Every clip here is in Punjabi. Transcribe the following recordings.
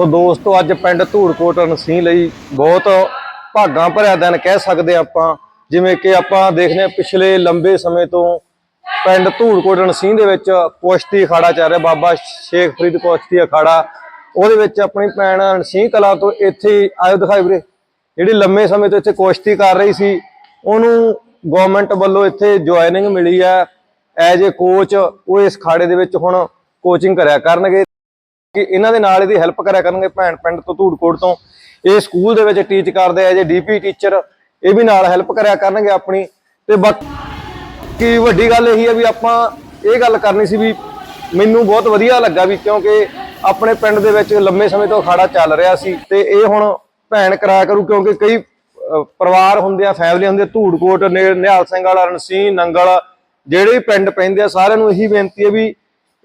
ਸੋ ਦੋਸਤੋ, ਅੱਜ ਪਿੰਡ ਧੂੜਕੋਟ ਨਸੀਂ ਲਈ ਬਹੁਤ ਭਾਗਾਂ ਭਰਿਆ ਦਿਨ ਕਹਿ ਸਕਦੇ ਹਾਂ ਆਪਾਂ, ਜਿਵੇਂ ਕਿ ਆਪਾਂ ਦੇਖਦੇ ਹਾਂ ਪਿਛਲੇ ਲੰਬੇ ਸਮੇਂ ਤੋਂ ਪਿੰਡ ਧੂੜਕੋਟ ਨਸੀਂ ਦੇ ਵਿੱਚ ਕੁਸ਼ਤੀ ਅਖਾੜਾ ਚੱਲ ਰਿਹਾ, ਬਾਬਾ ਸ਼ੇਖ ਫਰੀਦ ਕੁਸ਼ਤੀ ਅਖਾੜਾ। ਉਹਦੇ ਵਿੱਚ ਆਪਣੀ ਭੈਣ ਨਸੀਂ ਕਲਾ ਤੋਂ ਇੱਥੇ ਹੀ ਆਇਓ ਦਿਖਾਈ ਵੀਰੇ। ਜਿਹੜੀ ਲੰਮੇ ਸਮੇਂ ਤੋਂ ਇੱਥੇ ਕੁਸ਼ਤੀ ਕਰ ਰਹੀ ਸੀ, ਉਹਨੂੰ ਗਵਰਨਮੈਂਟ ਵੱਲੋਂ ਇੱਥੇ ਜੁਆਇਨਿੰਗ ਮਿਲੀ ਹੈ। ਐਜ ਏ ਕੋਚ ਉਹ ਇਸ ਖਾੜੇ ਦੇ ਵਿੱਚ ਹੁਣ ਕੋਚਿੰਗ ਕਰਿਆ ਕਰਨਗੇ। ਕਿ ਇਹਨਾਂ ਦੇ ਨਾਲ ਇਹਦੀ ਹੈਲਪ ਕਰਿਆ ਕਰਨਗੇ ਭੈਣ ਪਿੰਡ ਤੋਂ ਧੂੜਕੋਟ ਤੋਂ। ਇਹ ਸਕੂਲ ਦੇ ਵਿੱਚ ਟੀਚ ਕਰਦੇ ਆ ਜੇ ਡੀਪੀ ਟੀਚਰ ਇਹ ਵੀ ਨਾਲ ਹੈਲਪ ਕਰਿਆ ਕਰਨਗੇ ਆਪਣੀ। ਤੇ ਬਾਕੀ ਵੱਡੀ ਗੱਲ ਇਹੀ ਹੈ ਵੀ ਆਪਾਂ ਇਹ ਗੱਲ ਕਰਨੀ ਸੀ ਵੀ ਮੈਨੂੰ ਬਹੁਤ ਵਧੀਆ ਲੱਗਾ ਵੀ ਕਿਉਂਕਿ ਆਪਣੇ ਪਿੰਡ ਦੇ ਵਿੱਚ ਲੰਮੇ ਸਮੇਂ ਤੋਂ ਅਖਾੜਾ ਚੱਲ ਰਿਹਾ ਸੀ ਤੇ ਇਹ ਹੁਣ ਭੈਣ ਕਰਾਇਆ ਕਰੂ ਕਿਉਂਕਿ ਕਈ ਪਰਿਵਾਰ ਹੁੰਦੇ ਆ ਫੈਮਿਲੀ ਹੁੰਦੇ ਆ, ਧੂੜਕੋਟ ਨੇ ਨਿਹਾਲ ਸਿੰਘ ਵਾਲਾ ਰਣਸੀਂਹ ਨੰਗਲ ਜਿਹੜੇ ਪਿੰਡ ਪੈਂਦੇ ਆ ਸਾਰਿਆਂ ਨੂੰ ਇਹੀ ਬੇਨਤੀ ਹੈ ਵੀ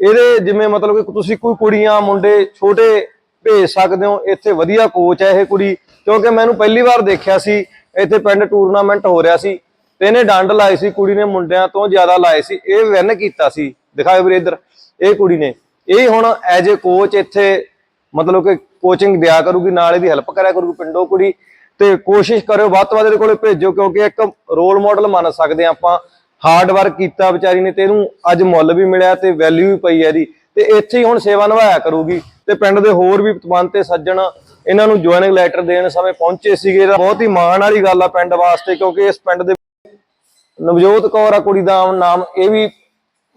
ਇਹਦੇ ਜਿਵੇਂ ਮਤਲਬ ਕਿ ਤੁਸੀਂ ਕੋਈ ਕੁੜੀਆਂ, ਮੁੰਡੇ, ਛੋਟੇ ਭੇਜ ਸਕਦੇ ਹੋ, ਇੱਥੇ ਵਧੀਆ ਕੋਚ ਹੈ ਇਹ ਕੁੜੀ। ਕਿਉਂਕਿ ਮੈਨੂੰ ਪਹਿਲੀ ਵਾਰ ਦੇਖਿਆ ਸੀ, ਇੱਥੇ ਪਿੰਡ ਟੂਰਨਾਮੈਂਟ ਹੋ ਰਿਹਾ ਸੀ ਤੇ ਇਹਨੇ ਡੰਡ ਲਾਏ ਸੀ, ਕੁੜੀ ਨੇ ਮੁੰਡਿਆਂ ਤੋਂ ਜ਼ਿਆਦਾ ਲਾਏ ਸੀ, ਇਹ ਵਿਨ ਕੀਤਾ ਸੀ। ਦਿਖਾਓ ਵੀਰੇ ਇੱਧਰ, ਇਹ ਕੁੜੀ ਨੇ। ਇਹ ਹੁਣ ਐਜ ਏ ਕੋਚ ਇੱਥੇ ਮਤਲਬ ਕਿ ਕੋਚਿੰਗ ਦਿਆ ਕਰੂਗੀ, ਨਾਲ ਇਹਦੀ ਹੈਲਪ ਕਰਿਆ ਕਰੂਗੀ ਪਿੰਡੋਂ ਕੁੜੀ। ਤੇ ਕੋਸ਼ਿਸ਼ ਕਰਿਓ, ਵੱਧ ਤੋਂ ਵੱਧ ਇਹਦੇ ਕੋਲੇ ਭੇਜੋ, ਕਿਉਂਕਿ ਇੱਕ ਰੋਲ ਮਾਡਲ ਮੰਨ ਸਕਦੇ ਹਾਂ ਆਪਾਂ। ਹਾਰਡ ਵਰਕ ਕੀਤਾ ਵਿਚਾਰੀ ਨੇ ਤੇ ਇਹਨੂੰ ਅੱਜ ਮੁੱਲ ਵੀ ਮਿਲਿਆ ਤੇ ਵੈਲਿਊ ਵੀ ਪਈ ਹੈ ਇਹਦੀ। ਤੇ ਇੱਥੇ ਹੀ ਹੁਣ ਸੇਵਾ ਨਿਭਾਇਆ ਕਰੂਗੀ। ਤੇ ਪਿੰਡ ਦੇ ਹੋਰ ਵੀ ਪਤਵੰਤ ਤੇ ਸੱਜਣ ਇਹਨਾਂ ਨੂੰ ਜੁਆਇਨਿੰਗ ਲੈਟਰ ਦੇਣ ਸਮੇਂ ਪਹੁੰਚੇ ਸੀਗੇ। ਇਹਦਾ ਬਹੁਤ ਹੀ ਮਾਣ ਵਾਲੀ ਗੱਲ ਆ ਪਿੰਡ ਵਾਸਤੇ, ਕਿਉਂਕਿ ਇਸ ਪਿੰਡ ਦੇ ਨਵਜੋਤ ਕੌਰ ਆ, ਕੁੜੀ ਦਾ ਨਾਮ ਇਹ ਵੀ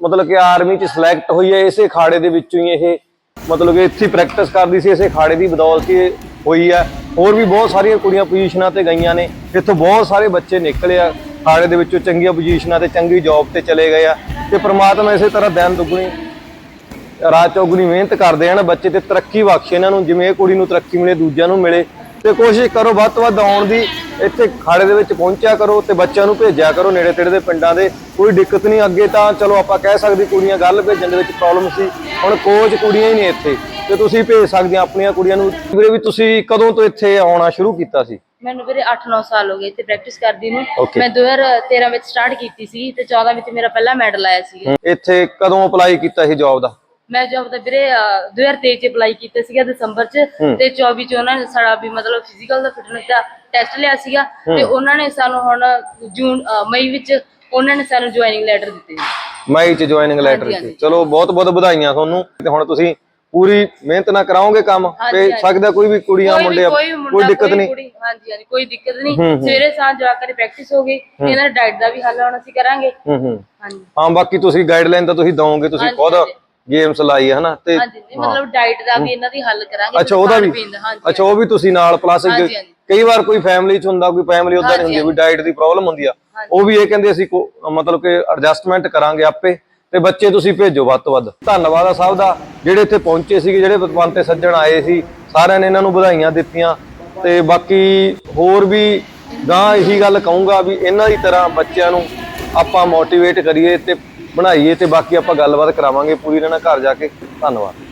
ਮਤਲਬ ਕਿ ਆਰਮੀ ਚ ਸਿਲੈਕਟ ਹੋਈ ਹੈ। ਇਸੇ ਖਾੜੇ ਦੇ ਵਿੱਚੋਂ ਹੀ ਇਹ ਮਤਲਬ ਕਿ ਇੱਥੇ ਪ੍ਰੈਕਟਿਸ ਕਰਦੀ ਸੀ। ਇਸੇ ਖਾੜੇ ਦੀ ਬਦੌਲਤ ਹੀ ਹੋਈ ਹੈ। ਹੋਰ ਵੀ ਬਹੁਤ ਸਾਰੀਆਂ ਕੁੜੀਆਂ ਪੋਜੀਸ਼ਨਾਂ ਤੇ ਗਈਆਂ ਨੇ। ਇੱਥੋਂ ਬਹੁਤ ਸਾਰੇ ਬੱਚੇ ਨਿਕਲੇ ਆ। ਖਾੜੇ ਦੇ ਵਿੱਚੋਂ ਚੰਗੀਆਂ ਪੋਜੀਸ਼ਨਾਂ ਤੇ ਚੰਗੀ ਜੌਬ ਤੇ ਚਲੇ ਗਏ ਆ ਤੇ ਪ੍ਰਮਾਤਮਾ ਇਸੇ ਤਰ੍ਹਾਂ ਦਿਨ ਦੁੱਗਣੀ, ਰਾਤ ਚੌਗਣੀ ਮਿਹਨਤ ਕਰਦੇ ਹਨ, ਬੱਚੇ ਤੇ ਤਰੱਕੀ ਬਖਸ਼ੇ ਇਹਨਾਂ ਨੂੰ, ਜਿਵੇਂ ਇਹ ਕੁੜੀ ਨੂੰ ਤਰੱਕੀ ਮਿਲੇ, ਦੂਜਿਆਂ ਨੂੰ ਮਿਲੇ, ਤੇ ਕੋਸ਼ਿਸ਼ ਕਰੋ ਵੱਧ ਤੋਂ ਵੱਧ ਆਉਣ ਦੀ, ਇੱਥੇ ਖਾੜੇ ਦੇ ਵਿੱਚ ਪਹੁੰਚਿਆ ਕਰੋ ਤੇ ਬੱਚਿਆਂ ਨੂੰ ਭੇਜਿਆ ਕਰੋ, ਨੇੜੇ ਤੇੜੇ ਦੇ ਪਿੰਡਾਂ ਦੇ, ਕੋਈ ਦਿੱਕਤ ਨਹੀਂ ਅੱਗੇ ਤਾਂ ਚਲੋ ਆਪਾਂ ਕਹਿ ਸਕਦੇ ਕੁੜੀਆਂ ਗੱਲ ਭੇਜਣ ਦੇ ਵਿੱਚ ਪ੍ਰੋਬਲਮ ਸੀ, ਹੁਣ ਕੋਚ ਕੁੜੀਆਂ ਹੀ ਨਹੀਂ ਇੱਥੇ, ਤੇ ਤੁਸੀਂ ਭੇਜ ਸਕਦੇ ਆਪਣੀਆਂ ਕੁੜੀਆਂ ਨੂੰ। ਵੀਰੇ ਵੀ ਤੁਸੀਂ ਕਦੋਂ ਤੋਂ ਇੱਥੇ ਆਉਣਾ ਸ਼ੁਰੂ ਕੀਤਾ ਸੀ? ਮੈਨੂੰ ਵੀਰੇ 8-9 ਸਾਲ ਹੋ ਗਏ ਇੱਥੇ ਪ੍ਰੈਕਟਿਸ ਕਰਦੀ ਨੂੰ। Okay. ਮੈਂ 2013 ਵਿੱਚ ਸਟਾਰਟ ਕੀਤੀ ਸੀ ਤੇ 14 ਵਿੱਚ ਮੇਰਾ ਪਹਿਲਾ ਮੈਡਲ ਆਇਆ ਸੀ। ਇੱਥੇ ਕਦੋਂ ਅਪਲਾਈ ਕੀਤਾ ਸੀ ਜੌਬ ਦਾ? ਮੈਂ ਜਦ ਦਾ ਵੀਰੇ ਅਹ, 2023 ਚ ਅਪਲਾਈ ਕੀਤਾ ਸੀਗਾ ਦਸੰਬਰ ਚ ਤੇ 24 ਚ ਉਹਨਾਂ ਨੇ ਸਾਡਾ ਵੀ ਮਤਲਬ ਫਿਜ਼ੀਕਲ ਦਾ ਫਿਟਨੈਸ ਦਾ ਟੈਸਟ ਲਿਆ ਸੀਗਾ ਤੇ ਉਹਨਾਂ ਨੇ ਸਾਨੂੰ ਹੁਣ ਜੂਨ ਅਹ, ਮਈ ਵਿੱਚ ਉਹਨਾਂ ਨੇ ਸਾਨੂੰ ਜੁਆਇਨਿੰਗ ਲੈਟਰ ਦਿੱਤੇ ਮਈ ਚ ਜੁਆਇਨਿੰਗ ਲੈਟਰ ਹਾਂਜੀ, ਸੀ ਹਾਂਜੀ। ਚਲੋ ਬਹੁਤ ਬਹੁਤ ਵਧਾਈਆਂ ਤੁਹਾਨੂੰ ਤੇ ਹੁਣ ਤੁਸੀਂ ਪੂਰੀ ਮਿਹਨਤ ਨਾਲ ਕਰਾਓਗੇ ਕੰਮ ਤੇ। ਸਕਦਾ ਕੋਈ ਵੀ ਕੁੜੀਆਂ ਮੁੰਡੇ ਕੋਈ ਦਿੱਕਤ ਨਹੀਂ। ਕੁੜੀ, ਹਾਂਜੀ ਹਾਂਜੀ ਕੋਈ ਦਿੱਕਤ ਨਹੀਂ। ਸਵੇਰੇ ਸਾਂ ਜਾ ਕੇ ਪ੍ਰੈਕਟਿਸ ਹੋ ਗਈ ਇਹਨਾਂ ਦੀ ਡਾਈਟ ਦਾ ਵੀ ਹੱਲ ਹੁਣ ਅਸੀਂ ਕਰਾਂਗੇ। ਹੂੰ ਹੂੰ। ਹਾਂਜੀ। ਹਾਂ ਬਾਕੀ ਤੁਸੀਂ ਗਾਈਡਲਾਈਨ ਤਾਂ ਤੁਸੀਂ ਦਵੋਗੇ ਤੁਸੀਂ ਖੁਦ। ਗੇਮਸ ਲਾਈ ਹੈ ਹਨਾ ਤੇ ਹਾਂਜੀ ਮਤਲਬ ਡਾਈਟ ਦਾ ਵੀ ਇਹਨਾਂ ਦੀ ਹੱਲ ਕਰਾਂਗੇ ਅੱਛਾ ਉਹਦਾ ਵੀ ਅੱਛਾ ਉਹ ਵੀ ਤੁਸੀਂ ਨਾਲ ਪਲੱਸ। ਕਈ ਵਾਰ ਕੋਈ ਫੈਮਿਲੀ ਚ ਹੁੰਦਾ ਕੋਈ ਫੈਮਿਲੀ ਉਦਾਂ ਨਹੀਂ ਹੁੰਦੀ ਵੀ ਡਾਈਟ ਦੀ ਪ੍ਰੋਬਲਮ ਹੁੰਦੀ ਆ। ਉਹ ਵੀ ਇਹ ਕਹਿੰਦੇ ਅਸੀਂ ਮਤਲਬ ਕਿ ਐਡਜਸਟਮੈਂਟ ਕਰਾਂਗੇ ਆਪੇ ਤੇ ਬੱਚੇ ਤੁਸੀਂ ਭੇਜੋ ਵੱਧ ਤੋਂ ਵੱਧ। ਧੰਨਵਾਦ ਆ ਸਭ ਦਾ। ਜਿਹੜੇ ਇੱਥੇ ਪਹੁੰਚੇ ਸੀਗੇ, ਜਿਹੜੇ ਪਤਵੰਤ ਤੇ ਸੱਜਣ ਆਏ ਸੀ, ਸਾਰਿਆਂ ਨੇ ਇਹਨਾਂ ਨੂੰ ਵਧਾਈਆਂ ਦਿੱਤੀਆਂ। ਤੇ ਬਾਕੀ ਹੋਰ ਵੀ ਗਾਂ ਇਹੀ ਗੱਲ ਕਹੂੰਗਾ ਵੀ ਇਹਨਾਂ ਦੀ ਤਰ੍ਹਾਂ ਬੱਚਿਆਂ ਨੂੰ ਆਪਾਂ ਮੋਟੀਵੇਟ ਕਰੀਏ ਤੇ ਬਣਾਈਏ ਤੇ ਬਾਕੀ ਆਪਾਂ ਗੱਲਬਾਤ ਕਰਾਵਾਂਗੇ। ਪੂਰੀ ਇਹਨਾਂ ਨਾਲ ਘਰ ਜਾ ਕੇ। ਧੰਨਵਾਦ।